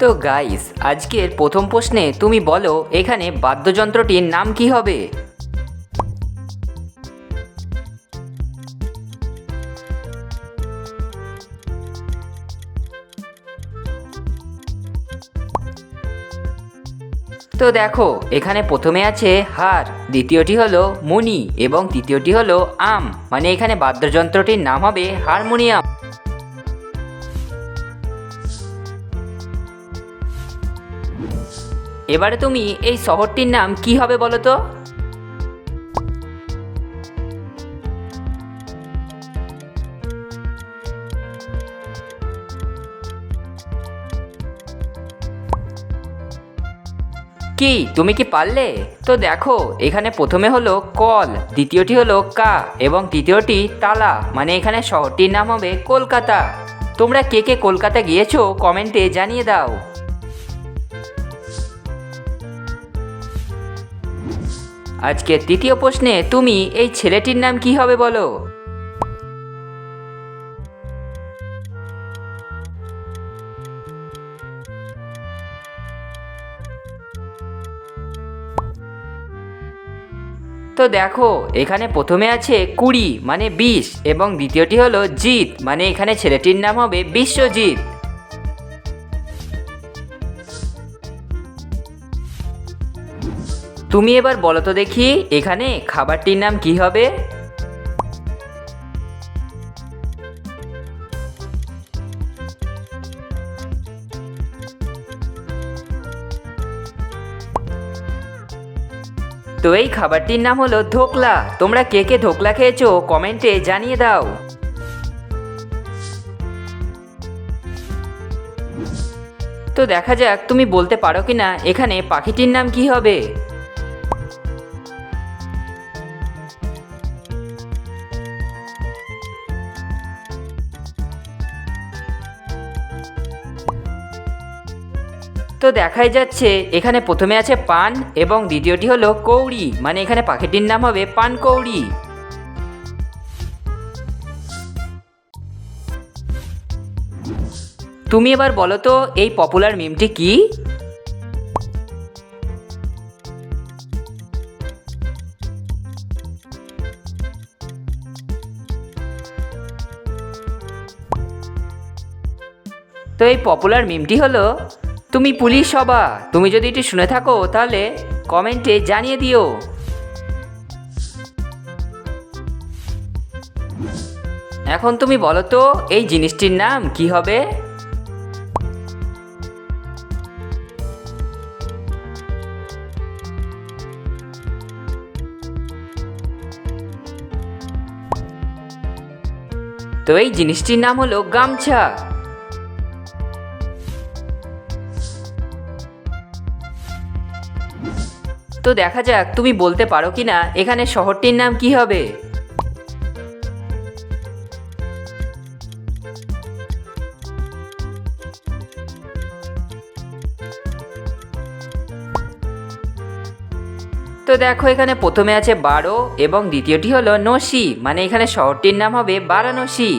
তো গাইস আজকের প্রথম প্রশ্নে তুমি বলো, এখানে বাদ্যযন্ত্রটির নাম কি হবে? তো দেখো, এখানে প্রথমে আছে হার, দ্বিতীয়টি হলো মণি এবং তৃতীয়টি হলো আম। মানে এখানে বাদ্যযন্ত্রটির নাম হবে হারমোনিয়াম। এবারে তুমি এই শহরটির নাম কি হবে বলো তো? কি, তুমি কি পারলে? তো দেখো, এখানে প্রথমে হলো কল, দ্বিতীয়টি হলো কা, এবং তৃতীয়টি তালা মানে এখানে শহরটির নাম হবে কলকাতা। তোমরা কে কে কলকাতা গিয়েছো কমেন্টে জানিয়ে দাও। আজকের তৃতীয় প্রশ্নে তুমি এই ছেলেটির নাম কি হবে বলো? তো দেখো, এখানে প্রথমে আছে কুড়ি মানে বিশ, এবং দ্বিতীয়টি হলো জিৎ মানে এখানে ছেলেটির নাম হবে বিশ্বজিৎ। তুমি এবার বলো তো দেখি, এখানে খাবারটির নাম কি হবে? তো এই খাবারটির নাম হলো ধোকলা। তোমরা কে কে ধোকলা খেয়েছো, কমেন্টে জানিয়ে দাও। তো দেখা যাক, তুমি বলতে পারো কি না এখানে পাখিটির নাম কি হবে? তো দেখাই যাচ্ছে, এখানে প্রথমে আছে পান এবং দ্বিতীয়টি হলো কৌড়ি মানে এখানে পাখিটির নাম হবে পান কৌড়ি। তুমি এবার বলো তো, এই পপুলার মিমটি কি? তো এই পপুলার মিমটি হলো তুমি পুলিশ হবা। তুমি যদি এটি শুনে থাকো, তাহলে কমেন্টে জানিয়ে দিও। এখন তুমি বলো তো, এই জিনিসটির নাম কি হবে? তো এই জিনিসটির নাম হলো গামছা। তো দেখা যাক, তুমি বলতে পারো কি না? এখানে শহরটির নাম কি হবে? তো দেখো, এখানে প্রথমে আছে বারো এবং দ্বিতীয়টি হলো নসি মানে এখানে শহরটির নাম হবে বারাণসী।